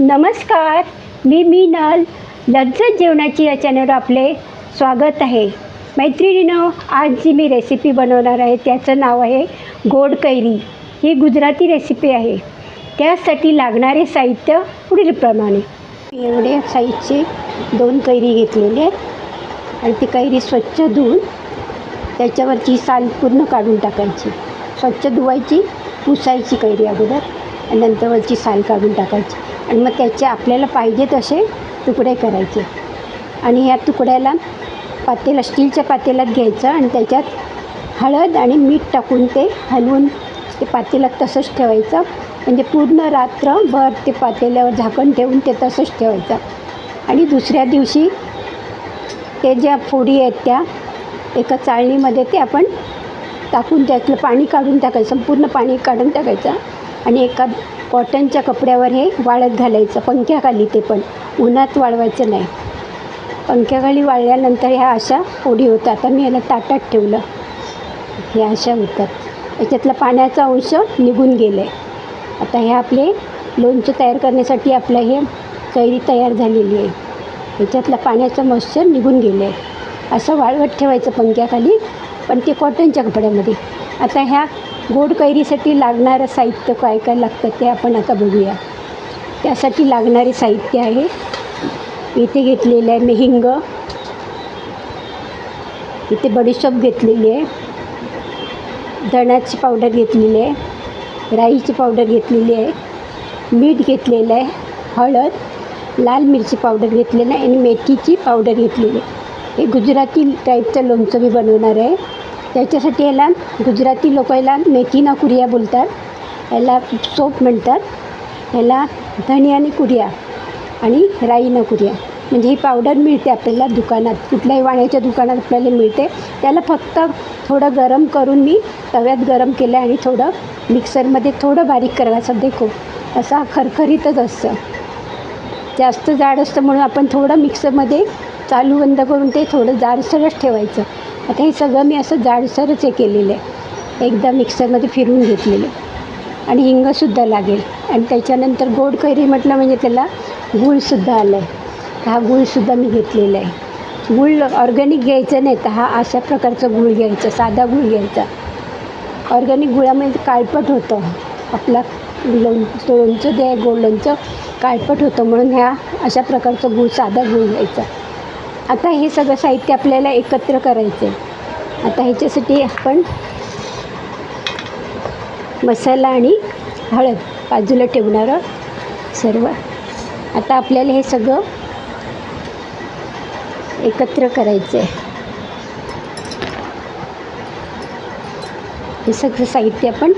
नमस्कार मी मीनल. लज्जत जेवणाची या चॅनलवर आपले स्वागत आहे. मैत्रिणीनं आज जी मी रेसिपी बनवणार आहे त्याचं नाव आहे गोड कैरी. ही गुजराती रेसिपी आहे. त्यासाठी लागणारे साहित्य पुढीलप्रमाणे एवढे साईजचे दोन कैरी घेतलेले आहेत. आणि ती कैरी स्वच्छ धुवून त्याच्यावरची साल पूर्ण काढून टाकायची. स्वच्छ धुवायची पुसायची कैरी अगोदर आणि नंतरवरची साल काढून टाकायची. आणि मग त्याचे आपल्याला पाहिजे तसे तुकडे करायचे. आणि या तुकड्याला पातेला स्टीलच्या पातेल्यात घ्यायचं आणि त्याच्यात हळद आणि मीठ टाकून ते हलवून ते पातेल्यात तसंच ठेवायचं. म्हणजे पूर्ण रात्रभर ते पातेल्यावर झाकण ठेवून ते तसंच ठेवायचं. आणि दुसऱ्या दिवशी ते ज्या फोडी आहेत त्या एका चाळणीमध्ये ते आपण टाकून त्यातलं पाणी काढून टाकायचं. संपूर्ण पाणी काढून टाकायचं आणि एका कॉटनच्या कपड्यावर हे वाळत घालायचं. पंख्याखाली ते पण. उन्हात वाळवायचं नाही. पंख्याखाली वाळल्यानंतर ह्या अशा फोडी होतात. आता मी याला ताटात ठेवलं. ह्या अशा होतात. याच्यातला पाण्याचा अंश निघून गेलं आहे आता हे आपले लोणचं तयार करण्यासाठी आपलं हे कैरी तयार झालेली आहे. याच्यातला पाण्याचं मॉइश्चर निघून गेलं आहे असं वाळवत ठेवायचं पंख्याखाली पण ते कॉटनच्या कपड्यामध्ये. आता ह्या गोड कैरीसाठी लागणारं साहित्य काय काय लागतं ते आपण आता बघूया. त्यासाठी लागणारे साहित्य आहे. इथे घेतलेलं आहे मी हिंग इथे बडीशोप घेतलेली आहे. धण्याची पावडर घेतलेली आहे. राईची पावडर घेतलेली आहे. मीठ घेतलेलं आहे. हळद लाल मिरची पावडर घेतलेलं आहे आणि मेथीची पावडर घेतलेली आहे. हे गुजराती टाईपचं लोणचं मी बनवणार आहे. त्याच्यासाठी याला गुजराती लोक याला मेथीना कुरिया बोलतात. याला सोप म्हणतात. याला धनियानी कुरिया आणि राईना कुरिया. म्हणजे ही पावडर मिळते आपल्याला दुकानात. कुठल्याही वाण्याच्या दुकानात आपल्याला मिळते. त्याला फक्त थोडं गरम करून मी तव्यात गरम केलं आणि थोडं मिक्सरमध्ये थोडं बारीक करायचं देखो. असा खरखरीतच असतं. जास्त जाड असतं म्हणून आपण थोडं मिक्सरमध्ये चालू बंद करून ते थोडं जाडसरच ठेवायचं. आता हे सगळं मी असं जाडसरच हे केलेलं आहे. एकदा मिक्सरमध्ये फिरवून घेतलेलं. आणि हिंगसुद्धा लागेल. आणि त्याच्यानंतर गोड कैरी म्हटलं म्हणजे त्याला गूळसुद्धा आलं आहे हा गूळसुद्धा मी घेतलेला आहे. गूळ ऑर्गॅनिक घ्यायचं नाही तर हा अशा प्रकारचा गूळ घ्यायचा साधा गुळ घ्यायचा. ऑर्गॅनिक गुळामध्ये काळपट होतं. आपला लोण लोणचं जे गोड लोणचं काळपट होतं म्हणून ह्या अशा प्रकारचं गूळ साधा गूळ घ्यायचा. आता हे सगळं साहित्य आपल्याला एकत्र करायचं आहे आता ह्याच्यासाठी आपण मसाला आणि हळद बाजूला ठेवणारं सर्व. आता आपल्याला हे सगळं एकत्र करायचं आहे हे सगळं साहित्य आपण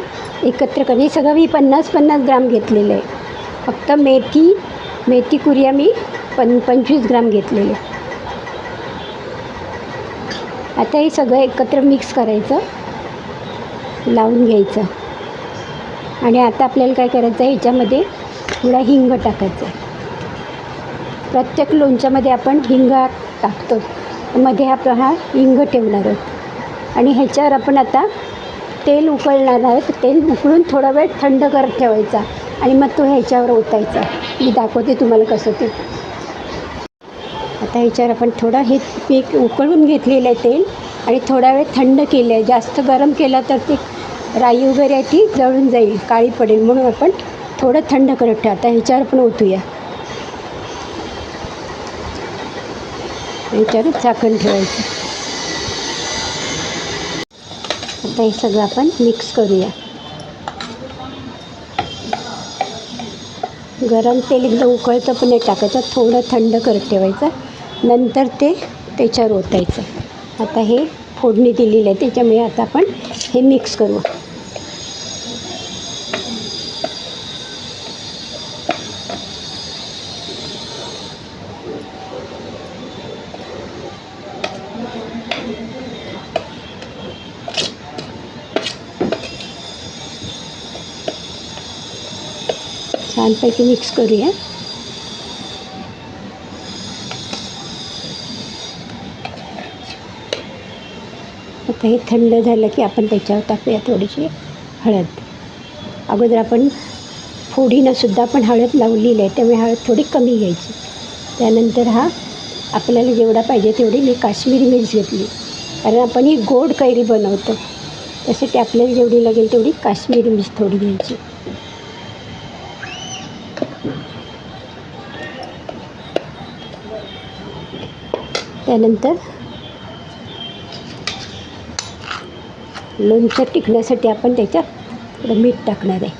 एकत्र कर हे सगळं मी पन्नास पन्नास ग्राम घेतलेलं आहे. फक्त मेथी मेथी कुरिया मी पं पंचवीस ग्राम घेतलेले आता हे सगळं एकत्र मिक्स करायचं. लावून घ्यायचं. आणि आता आपल्याला काय करायचं आहे ह्याच्यामध्ये थोडा हिंग टाकायचा प्रत्येक लोणच्यामध्ये आपण हिंग टाकतो. मध्ये आपण हा हिंग ठेवणार आहोत. आणि ह्याच्यावर आपण आता तेल उकळणार आहे तेल उकळून थोडा वेळ थंड करत ठेवायचा. आणि मग तो ह्याच्यावर ओतायचा. मी दाखवते तुम्हाला कसं ते. आता ह्याच्यावर आपण थोडं हे पीक उकळून घेतलेलं आहे तेल आणि थोडा वेळ थंड केलं आहे. जास्त गरम केलं तर ते राई वगैरे आहे ती जळून जाईल काळी पडेल. म्हणून आपण थोडं थंड करत ठेवा. आता ह्याच्यावर पण ओतूया. ह्याच्यावर झाकण ठेवायचं. आता हे सगळं आपण मिक्स करूया. गरम तेल एकदम उकळतं पण नाही टाकायचं. थोडं थंड करत ठेवायचं. नंतर ते त्याच्यावर ओतायचं. आता हे फोडणी दिलेली आहे त्याच्यामुळे आता आपण हे मिक्स करू. छानपैकी मिक्स करूया. आता हे थंड झालं की आपण त्याच्यावर टाकूया थोडीशी हळद. अगोदर आपण फोडीनंसुद्धा आपण हळद लावलेली आहे त्यामुळे हळद थोडी कमी घ्यायची. त्यानंतर हा आपल्याला जेवढा पाहिजे तेवढी मी काश्मीरी मिर्च घेतली. कारण आपण ही गोड कैरी बनवतो. त्यासाठी आपल्याला जेवढी लागेल तेवढी काश्मीरी मिर्च थोडी घ्यायची. त्यानंतर लोणचं टिकण्यासाठी आपण त्याच्यात थोडं मीठ टाकणार आहे.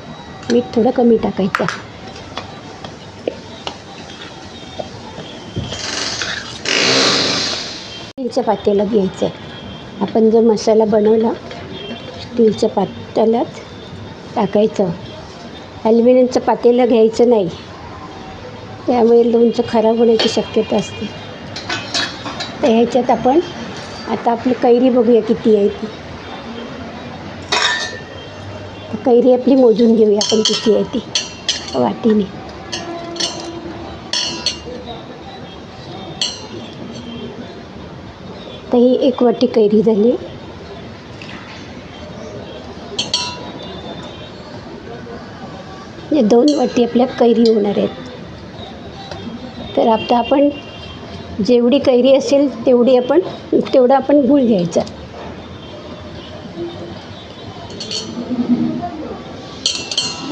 मीठ थोडं कमी टाकायचं स्टीलच्या पातेला घ्यायचं आहे. आपण जो मसाला बनवला स्टीलच्या पातेल्यात टाकायचं. ॲल्युमिनियमचं पातेलं घ्यायचं नाही. त्यामुळे लोणचं खराब होण्याची शक्यता असते. तर ह्याच्यात आपण आता आपली कैरी बघूया किती आहे ती. कैरी आपली मोजून घेऊया आपण किती आहे ती. वाटीने. तर ही एक वाटी कैरी झाली. म्हणजे दोन वाटी आपल्या कैरी होणार आहेत. तर आता आपण जेवढी कैरी असेल तेवढी आपण तेवढा आपण गुळ घ्यायचा.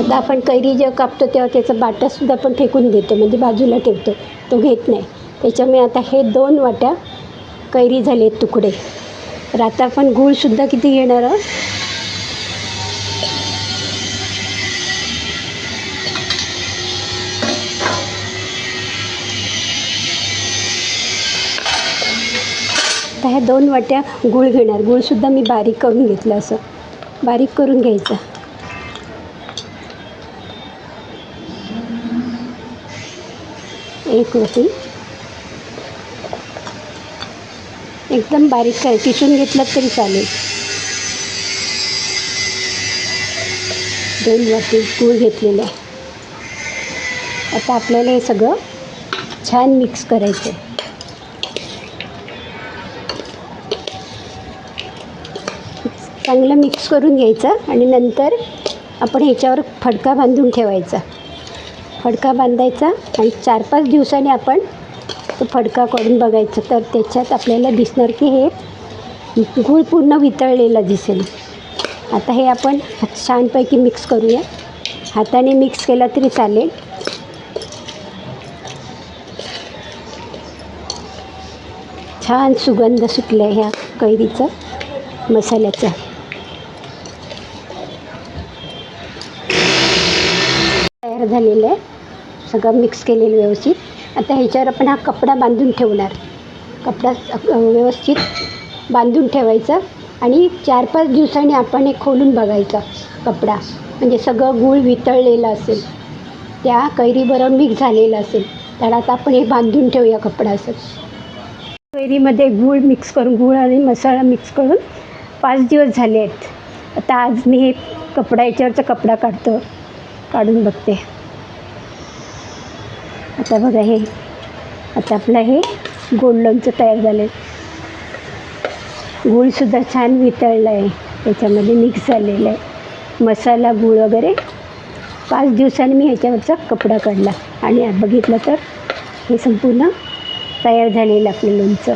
सुद्धा आपण कैरी जेव्हा कापतो तेव्हा त्याचा बाटासुद्धा आपण फेकून देतो म्हणजे बाजूला ठेवतो. तो घेत नाही. त्याच्यामुळे आता हे दोन वाट्या कैरी झाले तुकडे. तर आता आपण गूळसुद्धा किती घेणार आहोत? ह्या दोन वाट्या गूळ घेणार. गूळसुद्धा मी बारीक करून घेतलं असं. बारीक करून घ्यायचं. एक लसूण एकदम बारीक कर किसून घेतलं तरी चालेल. दोन वाटी गूळ घेतलेलं आहे. आता आपल्याला हे सगळं छान मिक्स करायचं आहे चांगलं मिक्स करून घ्यायचं आणि नंतर आपण ह्याच्यावर फडका बांधून ठेवायचा. फडका बांधायचा आणि चार पाच दिवसांनी आपण तो फडका काढून बघायचा. तर त्याच्यात आपल्याला दिसणार की हे गूळ पूर्ण वितळलेला दिसेल. आता हे आपण छानपैकी मिक्स करूया. हाताने मिक्स केला तरी चालेल. छान सुगंध सुटला आहे ह्या कैरीचा मसाल्याचा. तयार झालेलं आहे. सगळं मिक्स केलेलं व्यवस्थित. आता ह्याच्यावर आपण हा कपडा बांधून ठेवणार. कपडा व्यवस्थित बांधून ठेवायचा आणि चार पाच दिवसांनी आपण हे खोलून बघायचा कपडा. म्हणजे सगळं गूळ वितळलेलं असेल त्या कैरीबरोबर मिक्स झालेलं असेल तर आता आपण हे बांधून ठेवूया कपडा असं. कैरीमध्ये गूळ मिक्स करून गूळ आणि मसाला मिक्स करून पाच दिवस झाले आहेत. आता आज मी हे कपडा याच्यावरचा कपडा काढतो काढून बघते. आता बघा हे. आता आपलं हे गोड लोणचं तयार झालं आहे गूळसुद्धा छान वितळलं आहे. त्याच्यामध्ये मिक्स झालेलं आहे. मसाला गूळ वगैरे. पाच दिवसांनी मी ह्याच्यावरचा कपडा काढला. आणि बघितलं तर हे संपूर्ण तयार झालेलं आपलं लोणचं.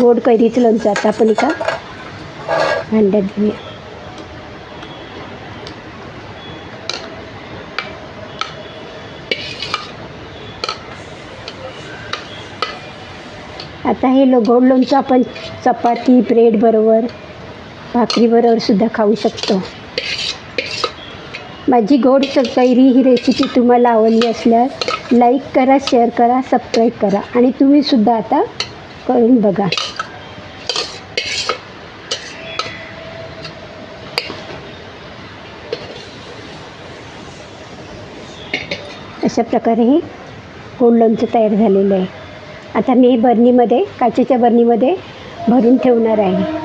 गोड कैरीचं लोणचं. आता आपण एका भांड्यात घेऊया. आता हे लो गोड लोणचं आपण चपाती ब्रेड बरोबर भाकरीबरोबर सुद्धा खाऊ शकतो. माझी गोड च- कैरी ही रेसिपी तुम्हाला आवडली असल्यास लाईक करा शेअर करा सबस्क्राईब करा आणि तुम्हीसुद्धा आता करून बघा. अशा प्रकारे हे गोड लोणचं तयार झालेलं आहे. आता मी हे बरणीमध्ये काचेच्या बरणीमध्ये भरून ठेवणार आहे.